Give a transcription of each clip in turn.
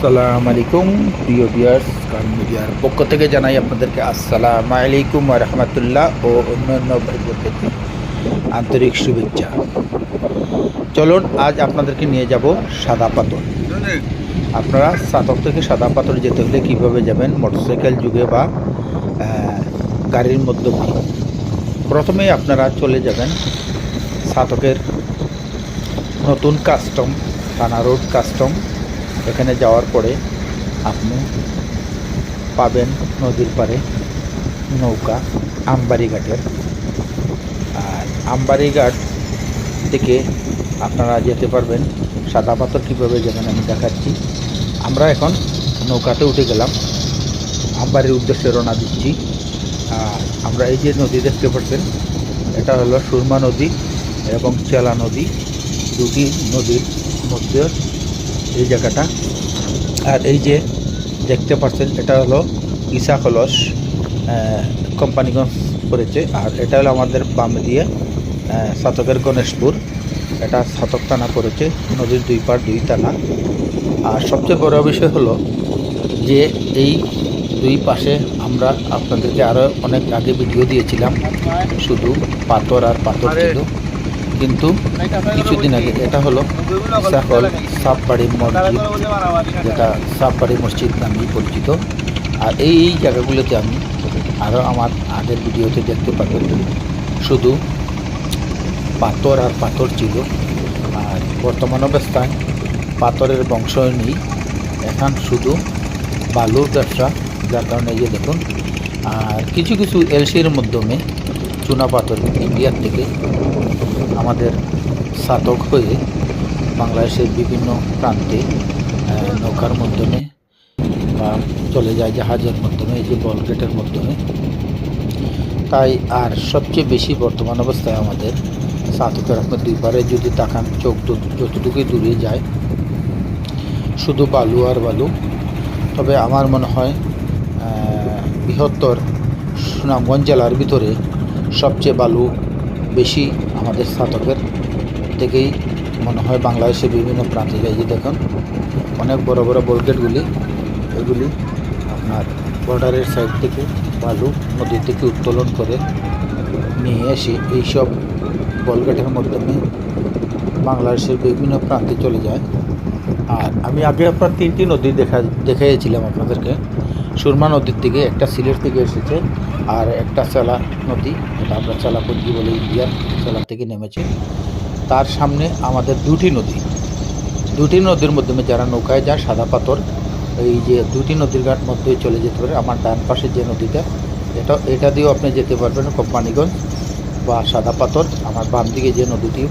আসসালামু আলাইকুম। প্রিয় বিয়ার্স কান মিডিয়ার পক্ষ থেকে জানাই আপনাদেরকে আসসালামু আলাইকুম রহমতুল্লাহ ও অন্যান্য ভাই বোনদেরকে আন্তরিক শুভেচ্ছা। চলুন, আজ আপনাদেরকে নিয়ে যাব সাদা পাথর। আপনারা সাতক থেকে সাদা পাথর যেতে হলে কীভাবে যাবেন? মোটরসাইকেল যুগে বা গাড়ির মধ্যে প্রথমেই আপনারা চলে যাবেন সাতকের নতুন কাস্টম থানা রোড কাস্টম এখানে যাওয়ার পরে আপনি পাবেন নদীর পাড়ে নৌকা আমবাড়ি ঘাটের আর আমবাড়ি ঘাট থেকে আপনারা যেতে পারবেন। সাদা পাথর কীভাবে যাবেন আমি দেখাচ্ছি। আমরা এখন নৌকাতে উঠে গেলাম। আমবাড়ির উদ্দেশ্যে রওনা দিচ্ছি। আর আমরা এই যে নদী দেখতে পাচ্ছেন, এটা হলো সুরমা নদী এবং চেলা নদী। দুটি নদীর মধ্যে এই জায়গাটা। আর এই যে দেখতে পাচ্ছেন এটা হলো ইসা কলস কোম্পানিগঞ্জ পড়েছে। আর এটা হলো আমাদের বাম দিয়ে সাতকের গণেশপুর। এটা সাতক টানা পড়েছে নদীর দুই পার দুই টানা। আর সবচেয়ে বড় বিষয় হলো যে এই দুই পাশে আমরা আপনাদেরকে আরও অনেক আগে ভিডিও দিয়েছিলাম। শুধু পাথর আর পাথর ছিল। কিন্তু কিছুদিন আগে এটা হলো সাফল সাপবাড়ি মসজিদ, যেটা সাপবাড়ি মসজিদ নামেই পরিচিত। আর এই এই জায়গাগুলোতে আমি আরও আমার আগের ভিডিওতে দেখতে পাবেন শুধু পাথর আর পাথর ছিল। আর বর্তমান অবস্থায় পাথরের বংশ নেই। এখন শুধু বালুর ব্যবসা, যার কারণে এই দেখুন। আর কিছু কিছু এলসির মাধ্যমে চুনা পাথর ইন্ডিয়ার থেকে আমাদের সাতক হয়ে বাংলাদেশের বিভিন্ন প্রান্তে নৌকার মাধ্যমে বা চলে যায় জাহাজের মাধ্যমে, এই যে বলগেটের মাধ্যমে। তাই আর সবচেয়ে বেশি বর্তমান অবস্থায় আমাদের সাতকের আপনার দুই পারে যদি তাকান, চোখ যত- যতটুকুই দূরে যায়, শুধু বালু আর বালু। তবে আমার মনে হয় বৃহত্তর সুনামগঞ্জ জেলার ভিতরে সবচেয়ে বালু বেশি আমাদের সাতকের থেকেই মনে হয় বাংলাদেশের বিভিন্ন প্রান্তে যাই যে দেখুন, অনেক বড় বড় বোলগেটগুলি, এগুলি আপনার বর্ডারের সাইড থেকে বালু নদী থেকে উত্তোলন করে নিয়ে এসে এইসব বলগেটের মাধ্যমে বাংলাদেশের বিভিন্ন প্রান্তে চলে যায়। আর আমি আগে আপনার তিনটি নদী দেখা, দেখিয়েছিলাম আপনাদেরকে। সুরমা নদীর থেকে একটা সিলেট থেকে এসেছে আর একটা চালা নদী, এটা আমরা চালাপদ্দি বলে ইন্ডিয়ার চালা থেকে নেমেছে। তার সামনে আমাদের দুটি নদী। দুটি নদীর মাধ্যমে যারা নৌকায় যায়, সাদা পাথর, এই যে দুটি নদীর ঘাট মধ্যে চলে যেতে পারে, আমার ডান পাশে যে নদীটা, এটা এটা দিয়েও আপনি যেতে পারবেন কোম্পানিগঞ্জ বা সাদা পাথর, আমার বাম দিকে যে নদীটি।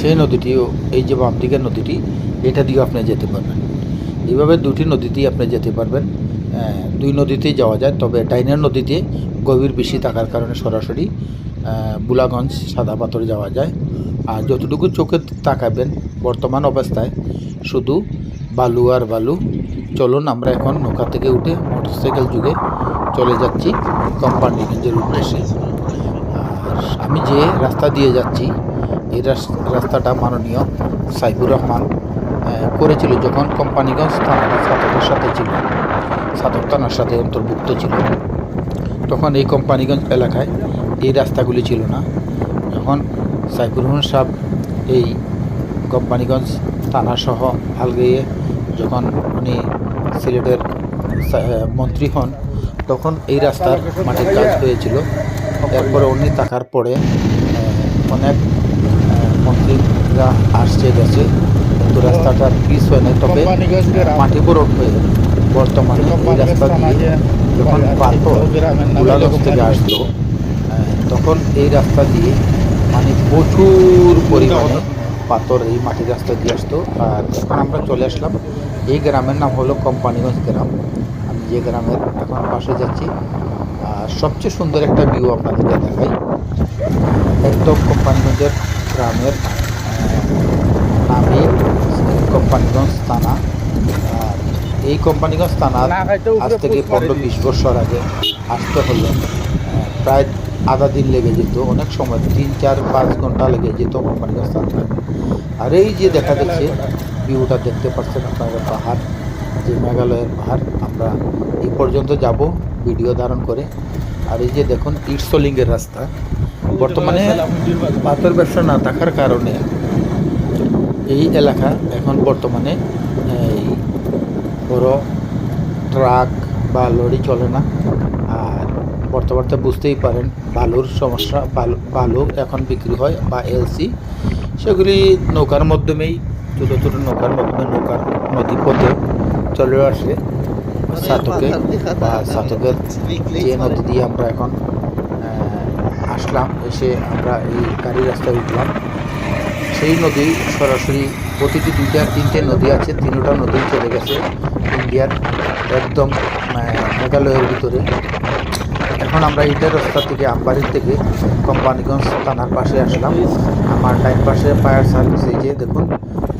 সেই নদীটিও, এই যে বাম দিকের নদীটি, এটা দিয়েও আপনি যেতে পারবেন। এইভাবে দুটি নদীতেই আপনি যেতে পারবেন। দুই নদীতেই যাওয়া যায়, তবে ডাইনের নদীতে গভীর বেশি থাকার কারণে সরাসরি বুলাগঞ্জ, সাদা পাথর যাওয়া যায়। আর যতটুকু চোখে তাকাবেন, বর্তমান অবস্থায় শুধু বালু আর বালু। চলুন আমরা এখন নৌকা থেকে উঠে মোটরসাইকেল যুগে চলে যাচ্ছি কোম্পানিগঞ্জের উদ্দেশ্যে। আর আমি যে রাস্তা দিয়ে যাচ্ছি, এই রাস- রাস্তাটা মাননীয় সাইবুর রহমান করেছিল যখন কোম্পানিগঞ্জ থানাটা সাতকের সাথে ছিল। সাতক থানার সাথে অন্তর্ভুক্ত ছিল। তখন এই কোম্পানিগঞ্জ এলাকায় এই রাস্তাগুলি ছিল না। যখন সাইফুর রহমান সাহেব এই কোম্পানিগঞ্জ থানাসহ হালগেয়ে যখন উনি সিলেটের মন্ত্রী হন, তখন এই রাস্তার মাটির কাজ হয়েছিল। এরপরে উনি থাকার পরে অনেক মন্ত্রীরা আসছে, গেছে। কিন্তু রাস্তাটা পিস হয় নাই। তবে মাটি বরফ হয়ে বর্তমানে এই রাস্তা দিয়ে যখন পাথর থেকে আহ, তখন এই রাস্তা দিয়ে মানে প্রচুর পরিমাণে পাথর এই মাটির রাস্তা দিয়ে আসতো। আর এখন আমরা চলে আসলাম। এই গ্রামের নাম হলো কোম্পানিগঞ্জ গ্রাম। আমি যে গ্রামের এখন পাশে যাচ্ছি। আর সবচেয়ে সুন্দর একটা ভিউ আপনাদেরকে দেখাই। একদম কোম্পানিগঞ্জের গ্রামের নামে কোম্পানিগঞ্জ থানা। আর এই কোম্পানিগঞ্জ থানা আজ থেকে পনেরো বিশ বছর আগে আসতে হলে। প্রায় আধা দিন লেগে যেত। অনেক সময় তিন চার পাঁচ ঘণ্টা লেগে যেত কোম্পানিগঞ্জ থানা আর এই যে দেখা যাচ্ছে ভিউটা দেখতে পাচ্ছেন আপনারা পাহাড় যে মেঘালয়ের পাহাড়। আমরা এই পর্যন্ত যাব ভিডিও ধারণ করে। আর এই যে দেখুন ইটসলিঙ্গের রাস্তা। বর্তমানে পাথর ব্যবসা না থাকার কারণে এই এলাকা এখন বর্তমানে, এই বড় ট্রাক বা লরি চলে না। আর বর্তমানে বুঝতেই পারেন, বালুর সমস্যা, বালু এখন বিক্রি হয় বা এলসি। সেগুলি নৌকার মাধ্যমেই, ছোটো ছোটো নৌকার মাধ্যমে নৌকার নদী পথে চলে আসে। সাতকে, বা সাতকের যে নদী দিয়ে আমরা এখন আসলাম, এসে আমরা এই গাড়ি রাস্তায় উঠলাম। সেই নদী সরাসরি প্রতিটি দুইটা তিনটে নদী আছে তিনটা নদী চলে গেছে ইন্ডিয়ার একদম আহ, মেঘালয়ের ভিতরে। এখন আমরা ইটার রাস্তা থেকে আমবাড়ির থেকে কোম্পানিগঞ্জ থানার পাশে আসলাম। আমার টাইম পাশে ফায়ার সার্ভিস এই যে দেখুন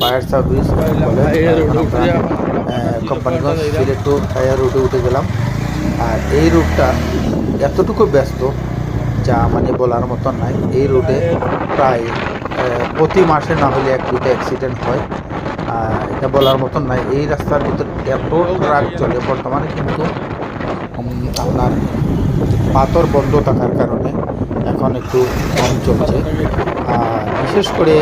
fire service Companiganj Sylhet to fire রুটে উঠে গেলাম। আর এই রুটটা এতটুকু ব্যস্ত যা মানে বলার মতন নাই। এই রুটে প্রায় প্রতি মাসে না হলে এক দুটো অ্যাক্সিডেন্ট হয়। এটা বলার মতন নাই। এই রাস্তার ভিতর এত ট্রাক চলে বর্তমানে কিন্তু আপনার পাথর বন্ধ থাকার কারণে এখন একটু কম চলছে। বিশেষ করে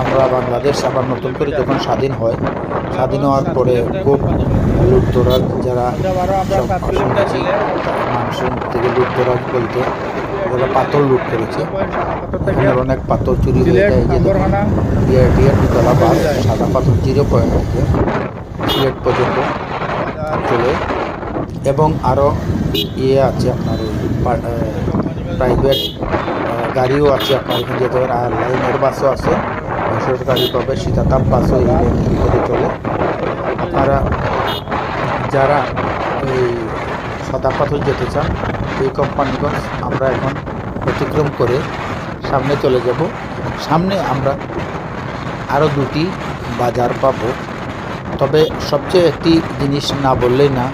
আমরা বাংলাদেশ আবার নতুন করে যখন স্বাধীন হয়, স্বাধীন হওয়ার পরে খুব লুটতরাজ যারা মানুষের থেকে লুটতরাজ বলতে যারা পাথর লুট করেছে। এখানে অনেক পাথর চুরি হয়ে যায় দুতলা বাস, সাদা পাথর জিরো পয়েন্ট থেকে সিলেট পর্যন্ত চলে। এবং আরও ইয়ে আছে আপনার প্রাইভেট গাড়িও আছে আপনার এখানে যেতে পারেন আর লাইনের বাসও আছে বেসরকারি পাবে, শীতাতাপ বাসও এই চলে। আপনারা যারা এই সাদা পাথর যেতে চান এই কোম্পানিগঞ্জ আমরা এখন অতিক্রম করে সামনে চলে যাব। সামনে আমরা আরও দুটি বাজার পাব। তবে সবচেয়ে একটি জিনিস না বললেই না,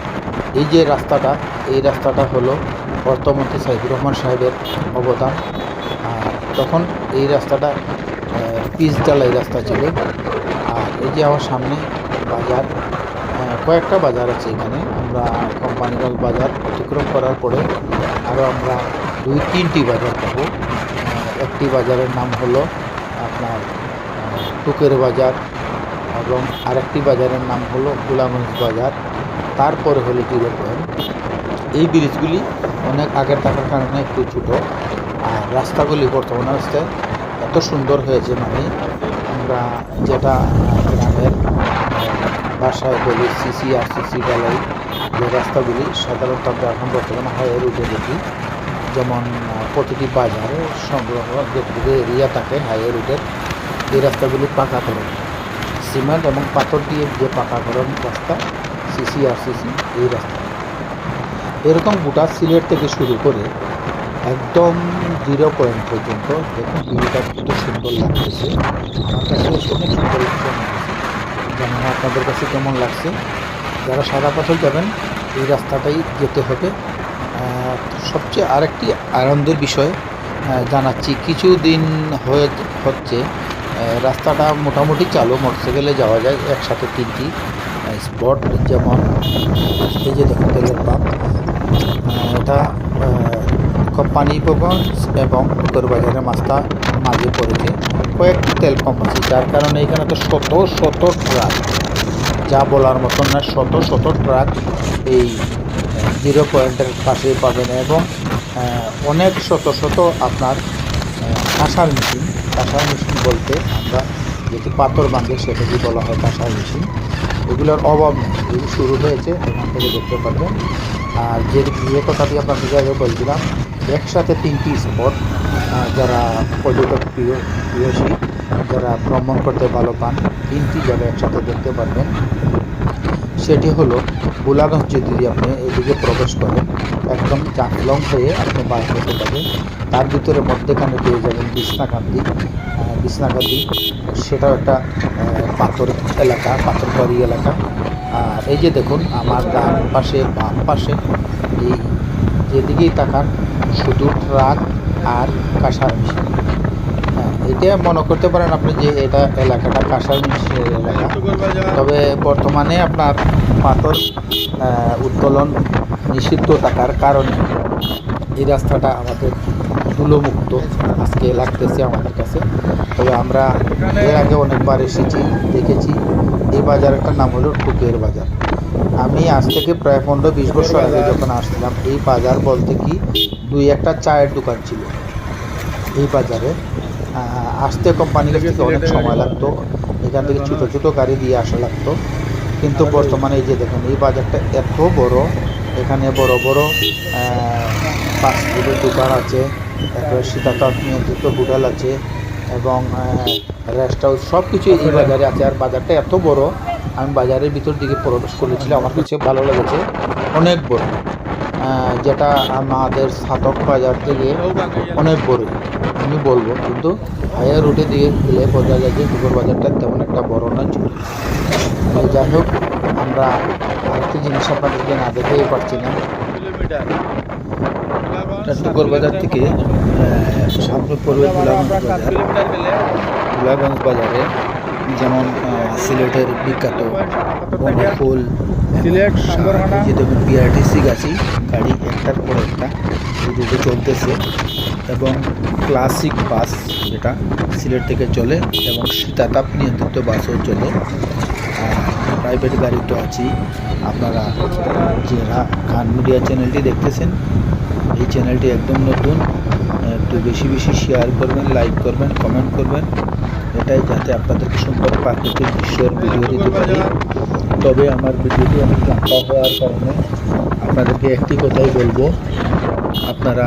এই যে রাস্তাটা, এই রাস্তাটা হলো অর্থমন্ত্রী সাইদুর রহমান সাহেবের অবদান। আর তখন এই রাস্তাটা পিচ ডালাই রাস্তা ছিল। আর এই যে আমার সামনে বাজার কয়েকটা বাজার আছে এখানে। আমরা কোম্পানিগঞ্জ বাজার অতিক্রম করার পরে আরও আমরা দুই, তিনটি বাজার পাবো। একটি বাজারের নাম হলো আপনার টুকের বাজার এবং আরেকটি বাজারের নাম হলো গোলাগঞ্জ বাজার। তারপরে হলো জিরো পয়েন্ট এই ব্রিজগুলি অনেক আগের থাকার কারণে একটু ছোটো, আর রাস্তাগুলি বর্তমান অবস্থায় এত সুন্দর হয়েছে মানে আমরা যেটা গ্রামের ভাষায় বলি সিসি আর সিসি ডালাই যে রাস্তাগুলি সাধারণত আমরা এখন বর্তমানে হাইওয়ে রুটে দেখি, যেমন প্রতিটি বাজারে সংগ্রহ যেটুকু এরিয়া থাকে হাইওয়ে রুটের এই রাস্তাগুলি পাকা করে সিমেন্ট এবং পাথর দিয়ে যে পাকা করার রাস্তা সিসি আর সিসি এই রাস্তা। এরকম গোটা সিলেট থেকে শুরু করে একদম জিরো পয়েন্ট পর্যন্ত দেখুন ভিউটা কত সুন্দর লাগতেছে। আমার কাছে অনেক সুন্দর লাগছে। জানি না আপনাদের কাছে কেমন লাগছে। যারা সাদা পাথর যাবেন, এই রাস্তাটাই যেতে হবে। সবচেয়ে আরেকটি আনন্দের বিষয় জানাচ্ছি, কিছুদিন হয়ে হচ্ছে রাস্তাটা মোটামুটি চালু, মোটরসাইকেলে যাওয়া যায়, একসাথে তিনটি স্পট যেমন, এই যে দেখুন, তেলের পাম্প এটা কোম্পানিগঞ্জ এবং উত্তর বাজারের মাস্তা মাঝে পড়েছে কয়েকটি তেল পাম্প আছে যার কারণে এখানে তো শত শত ট্রাক যা বলার মতন না, শত শত ট্রাক এই জিরো পয়েন্টের পাশে পাবেন এবং অনেক শত শত আপনার কাঁসার মেশিন কাঁসার মেশিন বলতে আমরা যেটি পাথর বাঁধে সেটাকে বলা হয় কাঁসার মেশিন। এগুলোর অভাব নেই, এগুলো শুরু হয়েছে, এখান থেকে দেখতে পারবেন। আর যে যে কথাটি আপনাদের আগে বলছিলাম, একসাথে তিনটি স্পট যারা পর্যটক প্রিয়, প্রিয়সী যারা ভ্রমণ করতে ভালো পান, তিনটি জায়গা একসাথে দেখতে পারবেন। সেটি হলো গোলাগঞ্জ যদি আপনি এদিকে প্রবেশ করেন, একদম চাকলং হয়ে আপনি বার করতে পারবেন। তার ভিতরে মধ্যেখানে পেয়ে যাবেন বিছনাকান্দি বিছনাকান্দি সেটাও একটা পাথর এলাকা, পাথরবাড়ি এলাকা। আর এই যে দেখুন, আমার ডান পাশে, বাম পাশে, এই যেদিকেই তাকান, শুধু ট্রাক আর কাঁসার মেশিন। এটা মনে করতে পারেন আপনি যে এটা এলাকাটা কাঁসার এলাকা। তবে বর্তমানে আপনার পাথর উত্তোলন নিষিদ্ধ থাকার কারণে এই রাস্তাটা আমাদের ধুলোমুক্ত আজকে লাগতেছে আমাদের কাছে। তবে আমরা এর আগে অনেকবার এসেছি, দেখেছি। এই বাজারটার নাম হলো টুকের বাজার। আমি আজ থেকে প্রায় পনেরো বিশ বছর আগে যখন আসছিলাম, এই বাজার বলতে কি, দুই একটা চায়ের দোকান ছিল। এই বাজারে আসতে কোম্পানির থেকে অনেক সময় লাগতো। এখান থেকে ছোটো ছোটো গাড়ি দিয়ে আসা লাগতো। কিন্তু বর্তমানে এই যে দেখেন, এই বাজারটা এত বড়, এখানে বড় বড় ফাস্টফুডের দোকান আছে তারপরে শীতাতপ নিয়ন্ত্রিত হোটেল আছে এবং রেস্ট হাউস সব কিছু এই বাজারে আছে। আর বাজারটা এত বড়, আমি বাজারের ভিতর দিকে প্রবেশ করেছিলাম, আমার কাছে ভালো লেগেছে। অনেক বড়। যেটা আমাদের স্থাপক বাজার থেকে অনেক বড়, আমি বলব। কিন্তু হায়ার রুটে দিয়ে গেলে বোঝা যায় যে দুপুর বাজারটা তেমন একটা বড় না, ছোট। যাই হোক, আমরা আরেকটা জিনিস আপনাদেরকে না দেখেই পারছি না। টুকর বাজার থেকে সামনে পড়বে গোলাগঞ্জ বাজার। গোলাগঞ্জ বাজারে যেমন সিলেটের বিখ্যাত বনফুল সিলেট, শাক, সাগরখানা। এই যে দেখুন বিআরটিসি গাছি গাড়ি একটার পর একটা রুটে চলতেছে এবং ক্লাসিক বাস যেটা সিলেট থেকে চলে এবং শীতাতাপ নিয়ন্ত্রিত বাসও চলে। প্রাইভেট গাড়ি তো আছেই। আপনারা যারা খান মিডিয়া চ্যানেলটি দেখতেছেন এই চ্যানেলটি একদম নতুন। একটু বেশি বেশি শেয়ার করবেন লাইক করবেন কমেন্ট করবেন। এটাই যাতে আপনাদেরকে সুন্দর প্রাকৃতিক দৃশ্যের ভিডিও দিতে পারি। তবে আমার ভিডিওটি অনেক লম্বা হওয়ার কারণে আপনাদেরকে একটি কথাই বলব। আপনারা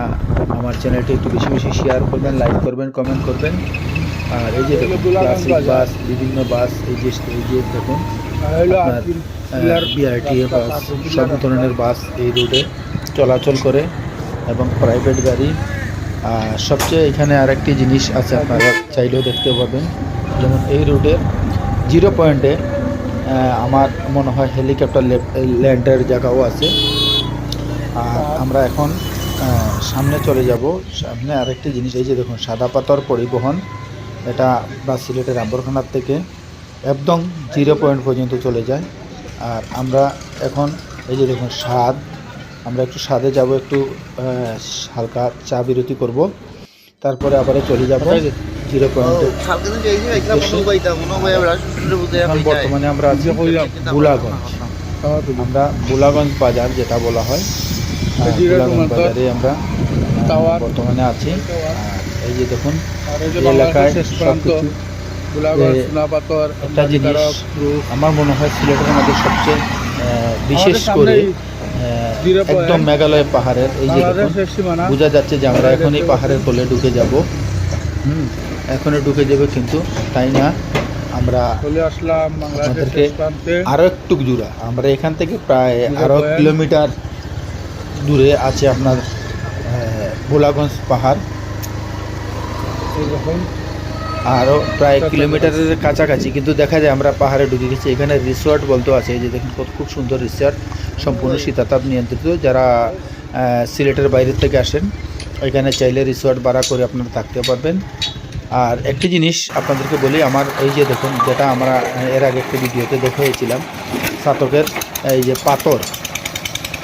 আমার চ্যানেলটি একটু বেশি বেশি শেয়ার করবেন লাইক করবেন কমেন্ট করবেন। আর এই যে দেখুন ক্লাসিক বাস বিভিন্ন বাস এই যে এই যে দেখুন, আপনার বিআরটি বাস সব ধরনের বাস এই রুটে চলাচল করে এবং প্রাইভেট গাড়ি আর সবচেয়ে এখানে আরেকটি জিনিস আছে আপনারা চাইলেও দেখতে পাবেন যেমন এই রুটের জিরো পয়েন্টে আমার মনে হয় হেলিকপ্টার ল্যান্ডের জায়গাও আছে। আর আমরা এখন সামনে চলে যাব। সামনে আরেকটি জিনিস, এই যে দেখুন, সাদা পাথর পরিবহন। এটা বা সিলেটের আম্বরখানার থেকে একদম জিরো পয়েন্ট পর্যন্ত চলে যায়। আর আমরা এখন, এই যে দেখুন স্বাদ আমরা একটু স্বাদে যাব একটু আহ, হালকা চা বিরতি করব। তারপরে আবার চলে যাব জিরো পয়েন্টে। বর্তমানে আমরা আছি বুলাগঞ্জ। আমরা বুলাগঞ্জ বাজার যেটা বলা হয়। বুলাগঞ্জ বাজারে আমরা বর্তমানে আছি। এই যে দেখুন এই এলাকায় সবকিছু একটা জিনিস আমার মনে হয় সিলেটের মধ্যে সবচেয়ে বিশেষ করে একদম মেঘালয় পাহাড়ের এই যে বোঝা যাচ্ছে যে আমরা এখন এই পাহাড়ের কোলে ঢুকে যাব। হুম এখনই ঢুকে যাবে কিন্তু তাই না? আমরা চলে আসলাম আমাদেরকে আরও একটু দূরে আমরা এখান থেকে প্রায় আরও কিলোমিটার দূরে আছে আপনার ভোলাগঞ্জ পাহাড়। এই আরও প্রায় কিলোমিটারের কাছাকাছি, কিন্তু দেখা যায় আমরা পাহাড়ে ঢুকে গেছি। এখানে রিসর্ট বলতে আছে যে দেখুন কত, খুব সুন্দর রিসর্ট সম্পূর্ণ শীতাতাপ নিয়ন্ত্রিত। যারা সিলেটের বাইরে থেকে আসেন, এখানে চাইলে রিসর্ট ভাড়া করে আপনারা থাকতে পারবেন। আর একটি জিনিস আপনাদেরকে বলি, আমার এই যে দেখুন, যেটা আমরা এর আগে একটি ভিডিওতে দেখিয়েছিলাম সাতকের, এই যে পাথর।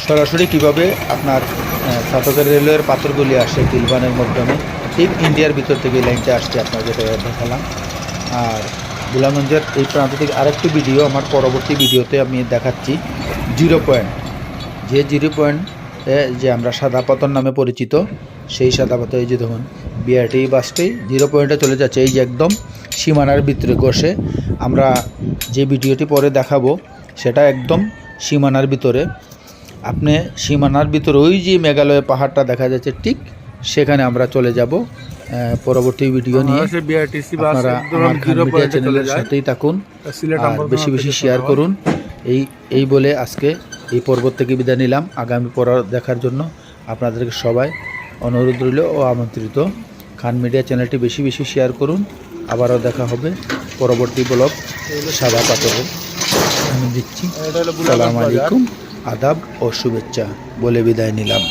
সরাসরি কীভাবে আপনার সাতকের রেলওয়ের পাথরগুলি আসে, গিলবানের মাধ্যমে ঠিক ইন্ডিয়ার ভিতর থেকে লাইনটা আসছে আপনার যেটা দেখালাম। আর গোলাগঞ্জের এই প্রান্ত থেকে আরেকটি ভিডিও, আমার পরবর্তী ভিডিওতে আমি দেখাচ্ছি। জিরো পয়েন্ট, যে জিরো পয়েন্ট যে আমরা সাদা পাথর নামে পরিচিত, সেই সাদা পাথর এই যে দেখুন বিআরটি বাসটি জিরো পয়েন্টে চলে যাচ্ছে, এই যে একদম সীমানার ভিতরে বসে। আমরা যে ভিডিওটি পরে দেখাবো, সেটা একদম সীমানার ভিতরে। আপনি সীমানার ভিতরে ওই যে মেঘালয় পাহাড়টা দেখা যাচ্ছে, ঠিক সেখানে আমরা চলে যাব পরবর্তী ভিডিও নিয়ে। আপনারা আমার খান মিডিয়া চ্যানেলের সাথেই থাকুন আর বেশি বেশি শেয়ার করুন। এই এই বলে আজকে এই পর্বত থেকে বিদায় নিলাম। আগামী পর দেখার জন্য আপনাদেরকে সবাই অনুরোধ রইল ও আমন্ত্রিত। খান মিডিয়া চ্যানেলটি বেশি বেশি শেয়ার করুন। আবারও দেখা হবে পরবর্তী ব্লগ সাদা পাথরে। আমি দিচ্ছি। সালাম আলাইকুম। আদাব ও শুভেচ্ছা বলে বিদায় নিলাম।